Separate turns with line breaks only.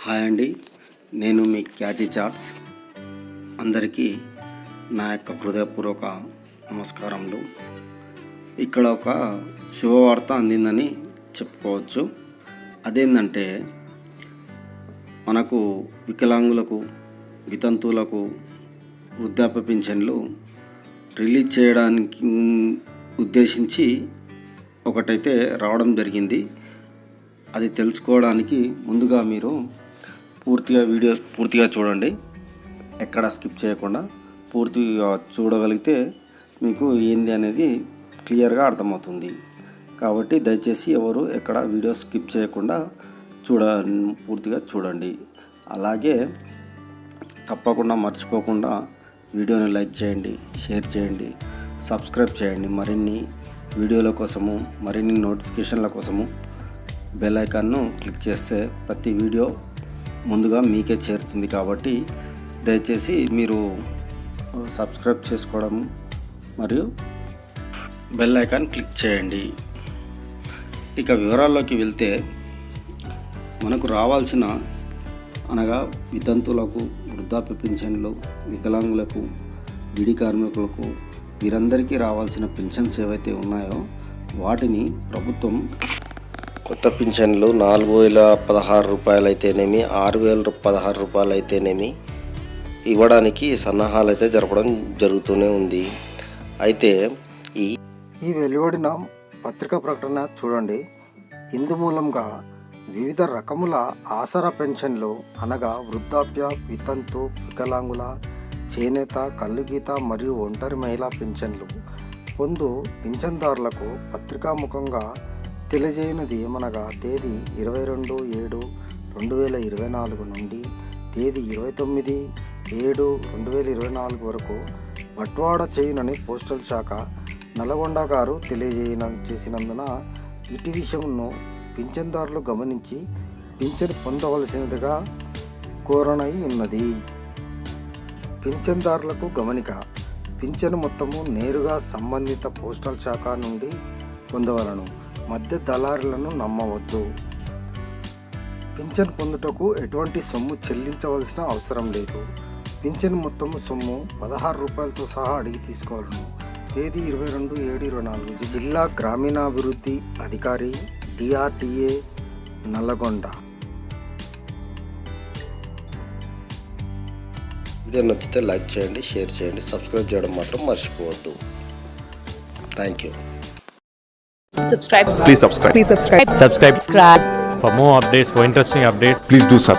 Hi అండి. నేను మీ catchy charts అందరికీ నా యొక్క హృదయపూర్వక నమస్కారములు. ఇక్కడ ఒక శుభవార్త అందిందని చెప్పుకోవచ్చు. అదేంటంటే మనకు వికలాంగులకు వితంతువులకు వృద్ధాప్య పింఛన్లు రిలీజ్ చేయడానికి ఉద్దేశించి ఒకటైతే రావడం జరిగింది. అది తెలుసుకోవడానికి ముందుగా మీరు పూర్తిగా వీడియో పూర్తిగా చూడండి. ఎక్కడ స్కిప్ చేయకుండా పూర్తిగా చూడగలిగితే మీకు ఏంది అనేది క్లియర్గా అర్థమవుతుంది. కాబట్టి దయచేసి ఎవరు ఎక్కడ వీడియో స్కిప్ చేయకుండా చూడ పూర్తిగా చూడండి. అలాగే తప్పకుండా మర్చిపోకుండా వీడియోని లైక్ చేయండి షేర్ చేయండి సబ్స్క్రైబ్ చేయండి. మరిన్ని వీడియోల కోసము మరిన్ని నోటిఫికేషన్ల కోసము బెల్ ఐకాన్ను క్లిక్ చేస్తే ప్రతి వీడియో ముందుగా మీకే చేరుతుంది కాబట్టి దయచేసి మీరు సబ్స్క్రైబ్ చేసుకోవడం మరియు బెల్ ఐకాన్ క్లిక్ చేయండి. ఇక వివరాల్లోకి వెళ్తే మనకు రావాల్సిన అనగా వితంతువులకు వృద్ధాప్య పింఛన్లు వికలాంగులకు విడి కార్మికులకు వీరందరికీ రావాల్సిన పెన్షన్స్ ఏవైతే ఉన్నాయో వాటిని ప్రభుత్వం కొత్త పింఛన్లు నాలుగు వేల పదహారు రూపాయలు అయితేనేమి ఆరు వేల పదహారు రూపాయలు అయితేనేమి ఇవ్వడానికి సన్నాహాలు అయితే జరపడం జరుగుతూనే ఉంది. అయితే ఈ
ఈ వెలువడిన పత్రికా ప్రకటన చూడండి. ఇందు మూలంగా వివిధ రకముల ఆసరా పెన్షన్లు అనగా వృద్ధాప్య వితంతు వికలాంగుల చేనేత కళ్ళుగీత మరియు ఒంటరి మహిళా పెన్షన్లు పొందు పింఛన్దారులకు పత్రికాముఖంగా తెలియజేయనిది ఏమనగా తేదీ ఇరవై రెండు ఏడు రెండు వేల ఇరవై నాలుగు నుండి తేదీ ఇరవై తొమ్మిది ఏడు రెండు వేల ఇరవై నాలుగు వరకు బట్వాడ చేయనని పోస్టల్ శాఖ నల్గొండ గారు తెలియజేయన చేసినందున ఇటు విషయంను పింఛన్దారులు గమనించి పింఛన్ పొందవలసినదిగా కోరనై ఉన్నది. పింఛన్దారులకు గమనిక పింఛను మొత్తము నేరుగా సంబంధిత పోస్టల్ శాఖ నుండి పొందవలను. మధ్య దళారులను నమ్మవద్దు. పింఛన్ పొందుటకు ఎటువంటి సొమ్ము చెల్లించవలసిన అవసరం లేదు. పింఛన్ మొత్తము సొమ్ము పదహారు రూపాయలతో సహా అడిగి తీసుకోవాలను. తేదీ ఇరవై రెండు ఏడు ఇరవై నాలుగు. జిల్లా గ్రామీణాభివృద్ధి అధికారి డిఆర్డిఏ నల్లగొండ.
వీడియో నచ్చితే లైక్ చేయండి షేర్ చేయండి సబ్స్క్రైబ్ చేయడం మాత్రం మర్చిపోవద్దు. Thank you.
Subscribe
Please subscribe.
please subscribe
Subscribe
subscribe
for more updates, for interesting updates.
please do sub